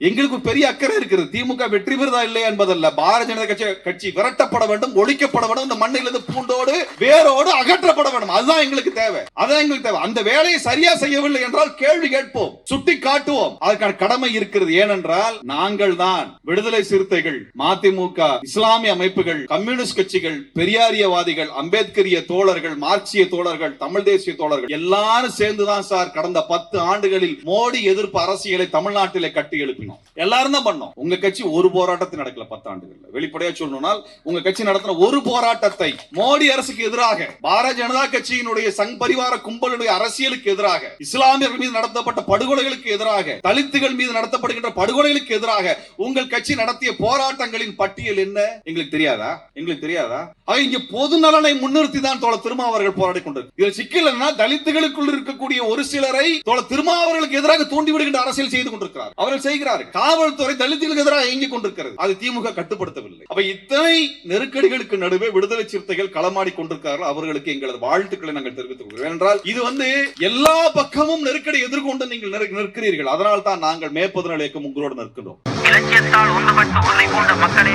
எங்களுக்கு பெரிய அக்கறை இருக்கிறது. திமுக வெற்றி பெறுதா இல்லையா என்பதல்ல. பாரதிய ஜனதா கட்சி கட்சி விரட்டப்பட வேண்டும் ஒழிக்கப்பட வேண்டும் இந்த மண்ணிலிருந்து பூண்டோடு வேரோடு அகற்றப்பட வேண்டும். அதுதான் எங்களுக்கு தேவை. அதான் எங்களுக்கு தேவை. அந்த வேலையை சரியா செய்யவில்லை என்றால் கேள்வி கேட்போம். காட்டுவோம். அதற்கான கடமை இருக்கிறது. ஏனென்றால் நாங்கள் தான் விடுதலை சிறுத்தைகள் மதிமுக இஸ்லாமிய அமைப்புகள் கம்யூனிஸ்ட் கட்சிகள் பெரியாரியவாதிகள் அம்பேத்கரிய தோழர்கள் மார்க்சிய தோழர்கள் தமிழ் தேசிய தோழர்கள் எல்லாரும் சேர்ந்துதான் சார் கடந்த பத்து ஆண்டுகளில் மோடி எதிர்ப்பு அரசியலை தமிழ்நாட்டிலே கட்டி எழுப்பினோம். எல்லாரும் தான் பண்ணோம். உங்க கட்சி ஒரு போராட்டத்தை நடக்கல பத்து ஆண்டுகள்ல. வெளிப்படையா சொல்லணும்னால் உங்க கட்சி நடத்தின ஒரு போராட்டத்தை மோடி அரசுக்கு எதிராக பாரதிய ஜனதா கட்சியினுடைய சங் பரிவார கும்பலுடைய அரசியலுக்கு எதிராக இஸ்லாமியர்கள் மீது நடத்தப்பட்ட படுகொலைகளுக்கு எதிராக தலித்துகள் மீது நடத்தப்படுகின்ற படுகொலைகளுக்கு எதிராக உங்கள் கட்சி நடத்திய போராட்டங்களின் பட்டியல் என்ன? எங்களுக்கு தெரியாதா? எங்களுக்கு தெரியாதா? ஆக இங்க பொது நலனை முன்னிறுத்தி தான் தோழ திருமாவர்கள் போராடி கொண்டிருக்கு இதில் சிக்கல் என்ன தலித்துகளுக்குள் இருக்கக்கூடிய ஒரு சிலரை தோழ திருமாவர்களுக்கு எதிராக தூண்டி விடுகின்ற அரசியல் செய்து கொண்டிருக்கிறார். அவர்கள் செய்கிறார் காவல்துறை தலித்துகளுக்கு எதிராக இயங்கிக் கொண்டிருக்கிறது. அது திமுக கட்டுப்படுத்தவில்லை. அப்ப இத்தனை நெருக்கடிகளுக்கு நடுவே விடுதலை சிறுத்தைகள் களமாடி கொண்டிருக்கிறார்கள். அவர்களுக்கு எங்களது வாழ்த்துக்களை நாங்கள் தெரிவித்துக் கொள்கிறோம். என்றால் இது வந்து எல்லா பக்கமும் நெருக்கடி எதிர்கொண்டு நீங்கள் நிற்கிறீர்கள். நிற்கிறீர்கள் அதனால் தான் நாங்கள் மேற்பது இயக்கம் உங்களோடு நிற்கிறோம் இலக்கியத்தால் ஒன்றுபட்டு உன்னை போன்ற மக்களே